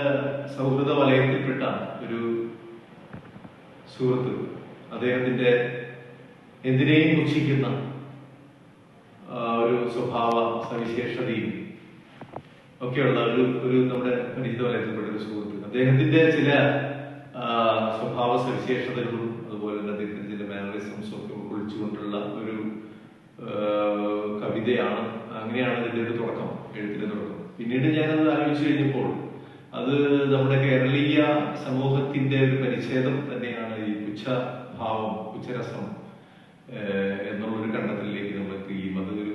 നമ്മുടെ സൗഹൃദ വലയത്തിൽപ്പെട്ട ഒരു സുഹൃത്ത് അദ്ദേഹത്തിന്റെ എന്തിനേയും പുച്ഛിക്കുന്ന ഒരു സ്വഭാവ സവിശേഷതയും ഒക്കെയുള്ള ഒരു ഒരു നമ്മുടെ പരിചിത വലയത്തിൽപ്പെട്ട ഒരു സുഹൃത്ത് അദ്ദേഹത്തിന്റെ ചില സ്വഭാവ സവിശേഷതകളും അതുപോലെ തന്നെ അദ്ദേഹത്തിന്റെ ചില മാനറിസംസും ഒക്കെ ഉൾക്കൊള്ളിച്ചുകൊണ്ടുള്ള ഒരു കവിതയാണ്. അങ്ങനെയാണ് ഇതിന്റെ ഒരു തുടക്കം എഴുത്തിന്റെ തുടക്കം. പിന്നീട് ഞാനത് ആലോചിച്ചു കഴിഞ്ഞപ്പോൾ അത് നമ്മുടെ കേരളീയ സമൂഹത്തിന്റെ ഒരു പരിച്ഛേദം തന്നെയാണ് ഈ പുച്ഛഭാവം പുച്ഛരസം ഏഹ് എന്നുള്ളൊരു കണ്ടെത്തലിലേക്ക് നമ്മൾ ഈ അത് ഒരു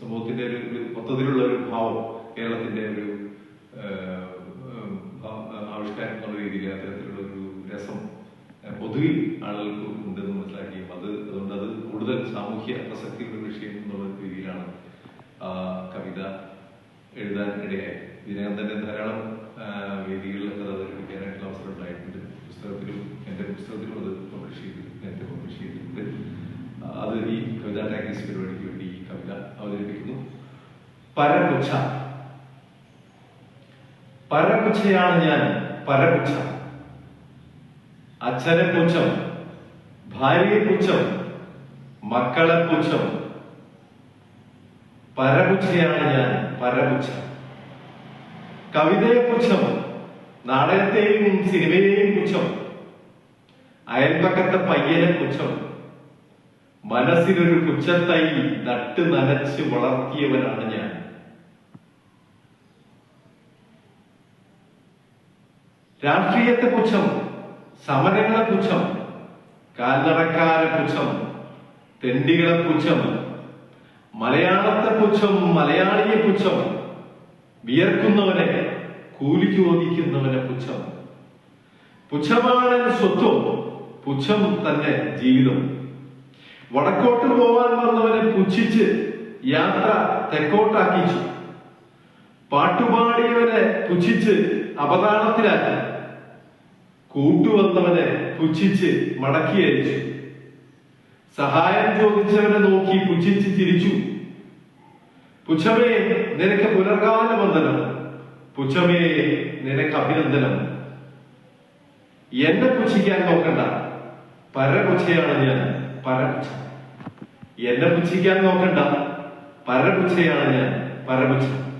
സമൂഹത്തിന്റെ ഒരു മൊത്തത്തിലുള്ള ഒരു ഭാവം കേരളത്തിന്റെ ഒരു ആവിഷ്കാരം എന്നുള്ള രീതിയിൽ അത്തരത്തിലുള്ള ഒരു രസം പൊതുവിൽ ആളുകൾക്ക് ഉണ്ടെന്ന് മനസ്സിലാക്കിയും അത് അതുകൊണ്ട് അത് കൂടുതൽ സാമൂഹ്യ പ്രസക്തിയുള്ള വിഷയം എന്നുള്ള രീതിയിലാണ് കവിത എഴുതാൻ ഇടയായി ഇതിനകം തന്നെ ധാരാളം വേദികളിലൊക്കെ അവതരിപ്പിക്കാനായിട്ടുള്ള അവസരം ഉണ്ടായിട്ടുണ്ട് പുസ്തകത്തിലും എന്റെ പുസ്തകത്തിലും അത് പബ്ലിഷ് ചെയ്തു നേരത്തെ പബ്ലിഷ് ചെയ്തിട്ടുണ്ട്. അത് ഈ കവിതാ ടാങ്കീസ് പരിപാടിക്ക് വേണ്ടി ഈ കവിത അവതരിപ്പിക്കുന്നു. പരപുച്ഛ പരപുച്ഛയാണ് ഞാൻ പരപുച്ഛ അച്ഛനെ പുച്ഛം ഭാര്യയെ പുച്ഛം മക്കളെ പുച്ഛം. പരപുച്ഛയാണ് ഞാൻ പരപുച്ഛ കവിതയെ പുച്ഛം നാടകത്തെയും സിനിമയെയും പുച്ഛം അയൽപക്കത്തെ പയ്യനെ പുച്ഛം മനസ്സിനൊരു പുച്ഛത്തൈ നട്ട് നനച്ച് വളർത്തിയവനാണ് ഞാൻ. രാഷ്ട്രീയത്തെ പുച്ഛം സമരങ്ങളെ പുച്ഛം കാൽനടക്കാരെ പുച്ഛം തെണ്ടികളെ പുച്ഛം മലയാളത്തെ പുച്ഛം മലയാളിയെ പുച്ഛം വിയർക്കുന്നവനെ കൂലിക്ക് ഓദിക്കുന്നവനെ പുച്ഛം. പുച്ഛമാണ് സ്വത്വം പുച്ഛം തന്നെ ജീവിതം. വടക്കോട്ട് പോവാൻ വന്നവനെ പുച്ഛിച്ച് യാത്ര തെക്കോട്ടാക്കിച്ചു. പാട്ടുപാടിയവനെ പുച്ഛിച്ച് അപതാളത്തിലാക്കി. കൂട്ടുവന്നവനെ പുച്ഛിച്ച് മടക്കി അയച്ചു സഹായം ചോദിച്ചവനെ നോക്കി പുച്ഛിച്ച് ചിരിച്ചു. പുച്ഛമേ നിനക്ക് പുനർകാല വന്ദനം പുച്ഛമേ നിനക്ക് അഭിനന്ദനം. എന്നെ പുച്ഛിക്കാൻ നോക്കണ്ട. പരപുച്ഛയാണ് ഞാൻ പരപുച്ഛ. എന്നെ പുച്ഛിക്കാൻ നോക്കണ്ട. പരപുച്ഛയാണ് ഞാൻ പരപുച്ഛ.